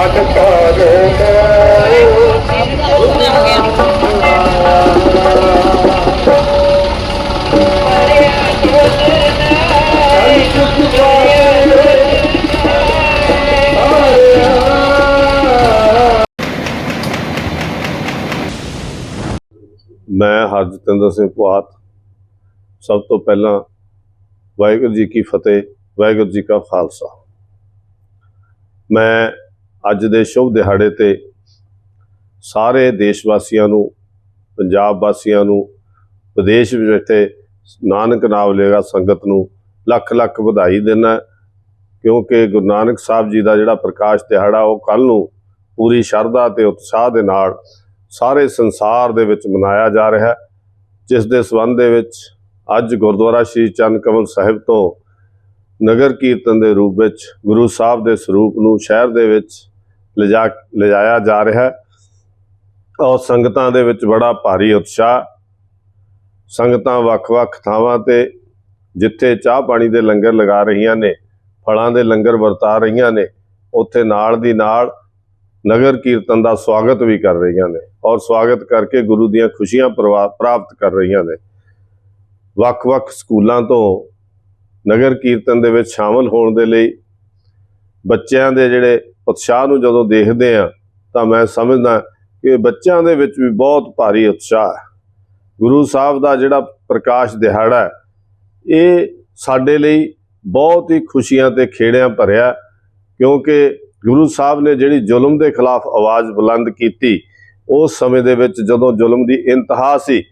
ਮੈਂ ਹਰਜਿੰਦਰ ਸਿੰਘ ਪੁਆਤ ਸਭ ਤੋਂ ਪਹਿਲਾਂ ਵਾਹਿਗੁਰੂ ਜੀ ਕੀ ਫਤਿਹ ਵਾਹਿਗੁਰੂ ਜੀ ਕਾ ਖਾਲਸਾ ਮੈਂ ਅੱਜ ਦੇ ਸ਼ੁਭ ਦਿਹਾੜੇ ਤੇ ਸਾਰੇ ਦੇਸ਼ ਵਾਸੀਆਂ ਨੂੰ, ਪੰਜਾਬ ਵਾਸੀਆਂ ਨੂੰ, ਵਿਦੇਸ਼ ਵਿੱਚ ਬੈਠੇ ਨਾਨਕ ਨਾਮ ਲੇਗਾ ਸੰਗਤ ਨੂੰ ਲੱਖ ਲੱਖ ਵਧਾਈ ਦਿੰਦਾ ਕਿਉਂਕਿ ਗੁਰੂ ਨਾਨਕ ਸਾਹਿਬ ਜੀ ਦਾ ਜਿਹੜਾ ਪ੍ਰਕਾਸ਼ ਦਿਹਾੜਾ ਉਹ ਕੱਲ ਨੂੰ ਪੂਰੀ ਸ਼ਰਧਾ ਤੇ ਉਤਸ਼ਾਹ ਦੇ ਨਾਲ ਸਾਰੇ ਸੰਸਾਰ ਦੇ ਵਿੱਚ ਮਨਾਇਆ ਜਾ ਰਿਹਾ ਹੈ। ਜਿਸ ਦੇ ਸਬੰਧ ਦੇ ਵਿੱਚ ਅੱਜ ਗੁਰਦੁਆਰਾ ਸ਼੍ਰੀ ਚੰਦ ਕਮਲ ਸਾਹਿਬ ਤੋਂ ਨਗਰ ਕੀਰਤਨ ਦੇ ਰੂਪ ਵਿੱਚ ਗੁਰੂ ਸਾਹਿਬ ਦੇ ਸਰੂਪ ਨੂੰ ਸ਼ਹਿਰ ਦੇ ਵਿੱਚ ਲਿਜਾ ਲਿਜਾਇਆ ਜਾ ਰਿਹਾ ਹੈ। ਔਰ ਸੰਗਤਾਂ ਦੇ ਵਿੱਚ ਬੜਾ ਭਾਰੀ ਉਤਸ਼ਾਹ। ਸੰਗਤਾਂ ਵੱਖ-ਵੱਖ ਥਾਵਾਂ ਤੇ ਜਿੱਥੇ ਚਾਹ ਪਾਣੀ ਦੇ ਲੰਗਰ ਲਗਾ ਰਹੀਆਂ ਨੇ, ਫਲਾਂ ਦੇ ਲੰਗਰ ਵਰਤਾ ਰਹੀਆਂ ਨੇ, ਉੱਥੇ ਨਾਲ ਦੀ ਨਾਲ ਨਗਰ ਕੀਰਤਨ ਦਾ ਸਵਾਗਤ ਵੀ ਕਰ ਰਹੀਆਂ ਨੇ ਔਰ ਸਵਾਗਤ ਕਰਕੇ ਗੁਰੂ ਦੀਆਂ ਖੁਸ਼ੀਆਂ ਪ੍ਰਵਾ- ਪ੍ਰਾਪਤ ਕਰ ਰਹੀਆਂ ਨੇ। ਵੱਖ-ਵੱਖ ਸਕੂਲਾਂ ਤੋਂ ਨਗਰ ਕੀਰਤਨ ਦੇ ਵਿੱਚ ਸ਼ਾਮਲ ਹੋਣ ਦੇ ਲਈ ਬੱਚਿਆਂ ਦੇ ਜਿਹੜੇ ਉਤਸ਼ਾਹ ਨੂੰ ਜਦੋਂ ਦੇਖਦੇ ਆ ਤਾਂ ਮੈਂ ਸਮਝਦਾ ਕਿ ਬੱਚਿਆਂ ਦੇ ਵਿੱਚ ਵੀ ਬਹੁਤ ਭਾਰੀ ਉਤਸ਼ਾਹ ਹੈ। ਗੁਰੂ ਸਾਹਿਬ ਦਾ ਜਿਹੜਾ ਪ੍ਰਕਾਸ਼ ਦਿਹਾੜਾ ਇਹ ਸਾਡੇ ਲਈ ਬਹੁਤ ਹੀ ਖੁਸ਼ੀਆਂ ਤੇ ਖੇੜਿਆਂ ਭਰਿਆ ਕਿਉਂਕਿ ਗੁਰੂ ਸਾਹਿਬ ਨੇ ਜਿਹੜੀ ਜ਼ੁਲਮ ਦੇ ਖਿਲਾਫ ਆਵਾਜ਼ ਬੁਲੰਦ ਕੀਤੀ ਉਸ ਸਮੇਂ ਦੇ ਵਿੱਚ ਜਦੋਂ ਜ਼ੁਲਮ ਦੀ ਇੰਤਹਾ ਸੀ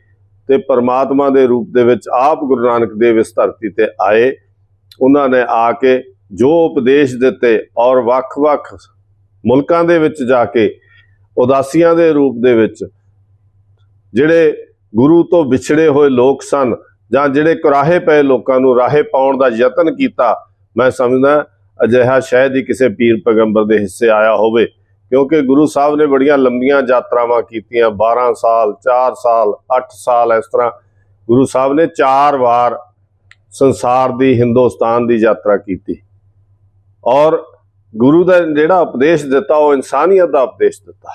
ਤੇ ਪਰਮਾਤਮਾ ਦੇ ਰੂਪ ਦੇ ਵਿੱਚ ਆਪ ਗੁਰੂ ਨਾਨਕ ਦੇਵ ਇਸ ਧਰਤੀ ਤੇ ਆਏ, ਉਹਨਾਂ ਨੇ ਆ ਕੇ ਜੋ ਉਪਦੇਸ਼ ਦਿੱਤੇ ਔਰ ਵੱਖ-ਵੱਖ ਮੁਲਕਾਂ ਦੇ ਵਿੱਚ ਜਾ ਕੇ ਉਦਾਸੀਆਂ ਦੇ ਰੂਪ ਦੇ ਵਿੱਚ ਜਿਹੜੇ ਗੁਰੂ ਤੋਂ ਵਿਛੜੇ ਹੋਏ ਲੋਕ ਸਨ ਜਾਂ ਜਿਹੜੇ ਕੁਰਾਹੇ ਪਏ ਲੋਕਾਂ ਨੂੰ ਰਾਹੇ ਪਾਉਣ ਦਾ ਯਤਨ ਕੀਤਾ, ਮੈਂ ਸਮਝਦਾ ਅਜਿਹਾ ਸ਼ਾਇਦ ਹੀ ਕਿਸੇ ਪੀਰ ਪੈਗੰਬਰ ਦੇ ਹਿੱਸੇ ਆਇਆ ਹੋਵੇ, ਕਿਉਂਕਿ ਗੁਰੂ ਸਾਹਿਬ ਨੇ ਬੜੀਆਂ ਲੰਬੀਆਂ ਯਾਤਰਾਵਾਂ ਕੀਤੀਆਂ 12 ਸਾਲ 4 ਸਾਲ 8 ਸਾਲ, ਇਸ ਤਰ੍ਹਾਂ ਗੁਰੂ ਸਾਹਿਬ ਨੇ 4 ਵਾਰ ਸੰਸਾਰ ਦੀ ਹਿੰਦੁਸਤਾਨ ਦੀ ਯਾਤਰਾ ਕੀਤੀ। ਔਰ ਗੁਰੂ ਦਾ ਜਿਹੜਾ ਉਪਦੇਸ਼ ਦਿੱਤਾ, ਉਹ ਇਨਸਾਨੀਅਤ ਦਾ ਉਪਦੇਸ਼ ਦਿੱਤਾ।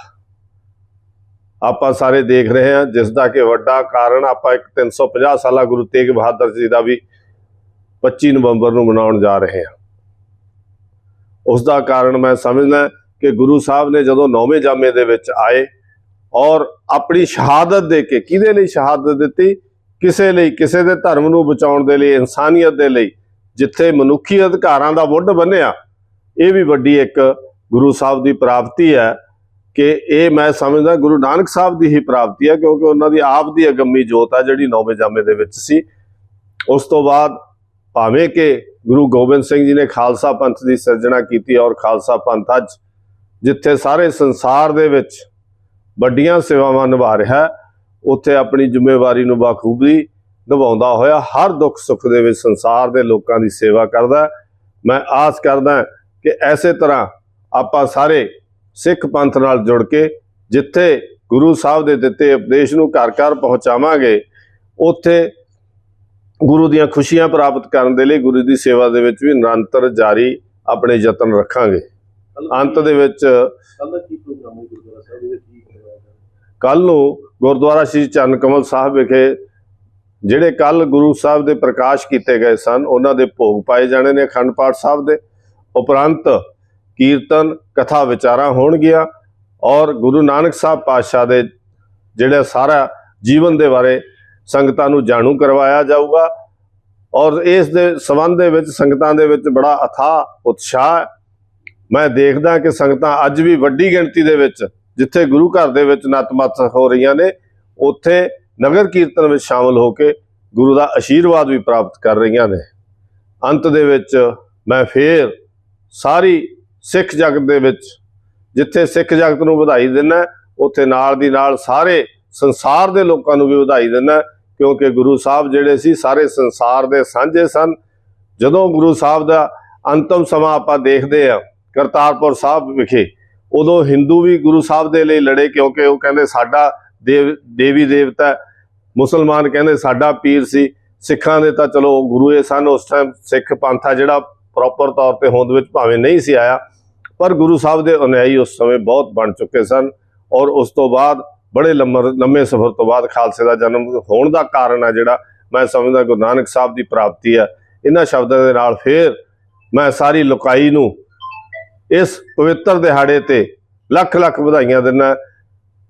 ਆਪਾਂ ਸਾਰੇ ਦੇਖ ਰਹੇ ਹਾਂ, ਜਿਸ ਦਾ ਕਿ ਵੱਡਾ ਕਾਰਨ ਆਪਾਂ ਇੱਕ 350 ਸਾਲਾ ਗੁਰੂ ਤੇਗ ਬਹਾਦਰ ਜੀ ਦਾ ਵੀ 25 ਨਵੰਬਰ ਨੂੰ ਮਨਾਉਣ ਜਾ ਰਹੇ ਹਾਂ। ਉਸ ਦਾ ਕਾਰਨ ਮੈਂ ਸਮਝਦਾ ਕਿ ਗੁਰੂ ਸਾਹਿਬ ਨੇ ਜਦੋਂ ਨੌਵੇਂ ਜਾਮੇ ਦੇ ਵਿੱਚ ਆਏ ਔਰ ਆਪਣੀ ਸ਼ਹਾਦਤ ਦੇ ਕੇ ਕਿਹਦੇ ਲਈ ਸ਼ਹਾਦਤ ਦਿੱਤੀ? ਕਿਸੇ ਲਈ, ਕਿਸੇ ਦੇ ਧਰਮ ਨੂੰ ਬਚਾਉਣ ਦੇ ਲਈ, ਇਨਸਾਨੀਅਤ ਦੇ ਲਈ। ਜਿੱਥੇ ਮਨੁੱਖੀ ਅਧਿਕਾਰਾਂ ਦਾ ਮੁੱਢ ਬੰਨਿਆ, ਇਹ ਵੀ ਵੱਡੀ ਇੱਕ ਗੁਰੂ ਸਾਹਿਬ ਦੀ ਪ੍ਰਾਪਤੀ ਹੈ ਕਿ ਇਹ ਮੈਂ ਸਮਝਦਾ ਗੁਰੂ ਨਾਨਕ ਸਾਹਿਬ ਦੀ ਹੀ ਪ੍ਰਾਪਤੀ ਹੈ, ਕਿਉਂਕਿ ਉਹਨਾਂ ਦੀ ਆਪ ਦੀ ਅਗੰਮੀ ਜੋਤ ਹੈ ਜਿਹੜੀ ਨੌਵੇਂ ਜਾਮੇ ਦੇ ਵਿੱਚ ਸੀ। ਉਸ ਤੋਂ ਬਾਅਦ ਭਾਵੇਂ ਕਿ ਗੁਰੂ ਗੋਬਿੰਦ ਸਿੰਘ ਜੀ ਨੇ ਖਾਲਸਾ ਪੰਥ ਦੀ ਸਿਰਜਣਾ ਕੀਤੀ ਔਰ ਖਾਲਸਾ ਪੰਥ ਅੱਜ ਜਿੱਥੇ ਸਾਰੇ ਸੰਸਾਰ ਦੇ ਵਿੱਚ ਵੱਡੀਆਂ ਸੇਵਾਵਾਂ ਨਿਭਾ ਰਿਹਾ, ਉੱਥੇ ਆਪਣੀ ਜ਼ਿੰਮੇਵਾਰੀ ਨੂੰ ਬਾਖੂਬੀ ਨਿਭਾਉਂਦਾ ਹੋਇਆ ਹਰ ਦੁੱਖ ਸੁੱਖ ਦੇ ਵਿੱਚ ਸੰਸਾਰ ਦੇ ਲੋਕਾਂ ਦੀ ਸੇਵਾ ਕਰਦਾ। ਮੈਂ ਆਸ ਕਰਦਾ ਕਿ ਐਸੇ ਤਰ੍ਹਾਂ ਆਪਾਂ ਸਾਰੇ ਸਿੱਖ ਪੰਥ ਨਾਲ ਜੁੜ ਕੇ ਜਿੱਥੇ ਗੁਰੂ ਸਾਹਿਬ ਦੇ ਦਿੱਤੇ ਉਪਦੇਸ਼ ਨੂੰ ਘਰ ਘਰ ਪਹੁੰਚਾਵਾਂਗੇ ਉੱਥੇ ਗੁਰੂ ਦੀਆਂ ਖੁਸ਼ੀਆਂ ਪ੍ਰਾਪਤ ਕਰਨ ਦੇ ਲਈ ਗੁਰੂ ਦੀ ਸੇਵਾ ਦੇ ਵਿੱਚ ਵੀ ਨਿਰੰਤਰ ਜਾਰੀ ਆਪਣੇ ਯਤਨ ਰੱਖਾਂਗੇ ਅੰਤ ਦੇ ਵਿੱਚ ਕੱਲ ਨੂੰ ਗੁਰਦੁਆਰਾ ਸ੍ਰੀ ਚੰਨ ਕਮਲ ਸਾਹਿਬ ਵਿਖੇ ਜਿਹੜੇ ਕੱਲ ਗੁਰੂ ਸਾਹਿਬ ਦੇ ਪ੍ਰਕਾਸ਼ ਕੀਤੇ ਗਏ ਸਨ, ਉਹਨਾਂ ਦੇ ਭੋਗ ਪਾਏ ਜਾਣੇ ਨੇ ਅਖੰਡ ਪਾਠ ਸਾਹਿਬ ਦੇ। ਉਪਰੰਤ ਕੀਰਤਨ, ਕਥਾ ਵਿਚਾਰਾਂ ਹੋਣਗੀਆਂ ਔਰ ਗੁਰੂ ਨਾਨਕ ਸਾਹਿਬ ਪਾਤਸ਼ਾਹ ਦੇ ਜਿਹੜਾ ਸਾਰਾ ਜੀਵਨ ਦੇ ਬਾਰੇ ਸੰਗਤਾਂ ਨੂੰ ਜਾਣੂ ਕਰਵਾਇਆ ਜਾਊਗਾ ਔਰ ਇਸ ਦੇ ਸਬੰਧ ਦੇ ਵਿੱਚ ਸੰਗਤਾਂ ਦੇ ਵਿੱਚ ਬੜਾ ਅਥਾਹ ਉਤਸ਼ਾਹ ਹੈ। ਮੈਂ ਦੇਖਦਾ ਕਿ ਸੰਗਤਾਂ ਅੱਜ ਵੀ ਵੱਡੀ ਗਿਣਤੀ ਦੇ ਵਿੱਚ ਜਿੱਥੇ ਗੁਰੂ ਘਰ ਦੇ ਵਿੱਚ ਨਤਮਸਤਕ ਹੋ ਰਹੀਆਂ ਨੇ, ਉੱਥੇ ਨਗਰ ਕੀਰਤਨ ਵਿੱਚ ਸ਼ਾਮਲ ਹੋ ਕੇ ਗੁਰੂ ਦਾ ਆਸ਼ੀਰਵਾਦ ਵੀ ਪ੍ਰਾਪਤ ਕਰ ਰਹੀਆਂ ਨੇ। ਅੰਤ ਦੇ ਵਿੱਚ ਮੈਂ ਫੇਰ ਸਾਰੀ ਸਿੱਖ ਜਗਤ ਦੇ ਵਿੱਚ, ਜਿੱਥੇ ਸਿੱਖ ਜਗਤ ਨੂੰ ਵਧਾਈ ਦਿੰਦਾ, ਉੱਥੇ ਨਾਲ ਦੀ ਨਾਲ ਸਾਰੇ ਸੰਸਾਰ ਦੇ ਲੋਕਾਂ ਨੂੰ ਵੀ ਵਧਾਈ ਦਿੰਦਾ, ਕਿਉਂਕਿ ਗੁਰੂ ਸਾਹਿਬ ਜਿਹੜੇ ਸੀ, ਸਾਰੇ ਸੰਸਾਰ ਦੇ ਸਾਂਝੇ ਸਨ। ਜਦੋਂ ਗੁਰੂ ਸਾਹਿਬ ਦਾ ਅੰਤਮ ਸਮਾਂ ਆਪਾਂ ਦੇਖਦੇ ਆ ਕਰਤਾਰਪੁਰ ਸਾਹਿਬ ਵਿਖੇ, ਉਦੋਂ ਹਿੰਦੂ ਵੀ ਗੁਰੂ ਸਾਹਿਬ ਦੇ ਲਈ ਲੜੇ, ਕਿਉਂਕਿ ਉਹ ਕਹਿੰਦੇ ਸਾਡਾ ਦੇਵ ਦੇਵੀ ਦੇਵਤਾ ਮੁਸਲਮਾਨ ਕਹਿੰਦੇ ਸਾਡਾ ਪੀਰ ਸੀ, ਸਿੱਖਾਂ ਦੇ ਤਾਂ ਚਲੋ ਗੁਰੂ ਇਹ ਸਨ, ਉਸ ਟਾਈਮ ਸਿੱਖ ਪੰਥਾ ਜਿਹੜਾ ਪ੍ਰੋਪਰ ਤੌਰ ਤੇ ਹੋਂਦ ਵਿੱਚ ਭਾਵੇਂ ਨਹੀਂ ਸੀ ਆਇਆ, ਪਰ ਗੁਰੂ ਸਾਹਿਬ ਦੇ ਅਨੁਯਾਈ ਉਸ ਸਮੇਂ ਬਹੁਤ ਬਣ ਚੁੱਕੇ ਸਨ ਔਰ ਉਸ ਤੋਂ ਬਾਅਦ ਬੜੇ ਲੰਮੇ ਲੰਮੇ ਸਫ਼ਰ ਤੋਂ ਬਾਅਦ ਖਾਲਸੇ ਦਾ ਜਨਮ ਹੋਣ ਦਾ ਕਾਰਨ ਹੈ ਜਿਹੜਾ ਮੈਂ ਸਮਝਦਾ ਗੁਰੂ ਨਾਨਕ ਸਾਹਿਬ ਦੀ ਪ੍ਰਾਪਤੀ ਹੈ ਇਹਨਾਂ ਸ਼ਬਦਾਂ ਦੇ ਨਾਲ ਫੇਰ ਮੈਂ ਸਾਰੀ ਲੋਕਾਈ ਨੂੰ ਇਸ ਪਵਿੱਤਰ ਦਿਹਾੜੇ ਤੇ ਲੱਖ ਲੱਖ ਵਧਾਈਆਂ ਦਿੰਦਾ।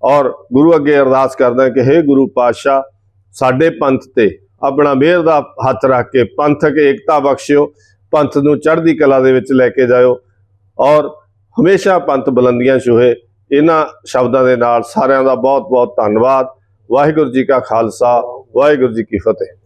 ਔਰ ਗੁਰੂ ਅੱਗੇ ਅਰਦਾਸ ਕਰਦਾ ਕਿ हे ਗੁਰੂ ਪਾਤਸ਼ਾਹ, ਸਾਡੇ ਪੰਥ ਤੇ ਆਪਣਾ ਮਿਹਰ ਦਾ ਹੱਥ ਰੱਖ ਕੇ ਪੰਥਕ ਏਕਤਾ ਬਖਸ਼ਿਓ, ਪੰਥ ਨੂੰ ਚੜ੍ਹਦੀ ਕਲਾ ਦੇ ਵਿੱਚ ਲੈ ਕੇ ਜਾਇਓ ਔਰ ਹਮੇਸ਼ਾ ਪੰਥ ਬੁਲੰਦੀਆਂ ਛੂਹੇ ਇਹਨਾਂ ਸ਼ਬਦਾਂ ਦੇ ਨਾਲ ਸਾਰਿਆਂ ਦਾ ਬਹੁਤ ਬਹੁਤ ਧੰਨਵਾਦ। ਵਾਹਿਗੁਰੂ ਜੀ ਕਾ ਖਾਲਸਾ, ਵਾਹਿਗੁਰੂ ਜੀ ਕੀ ਫਤਿਹ।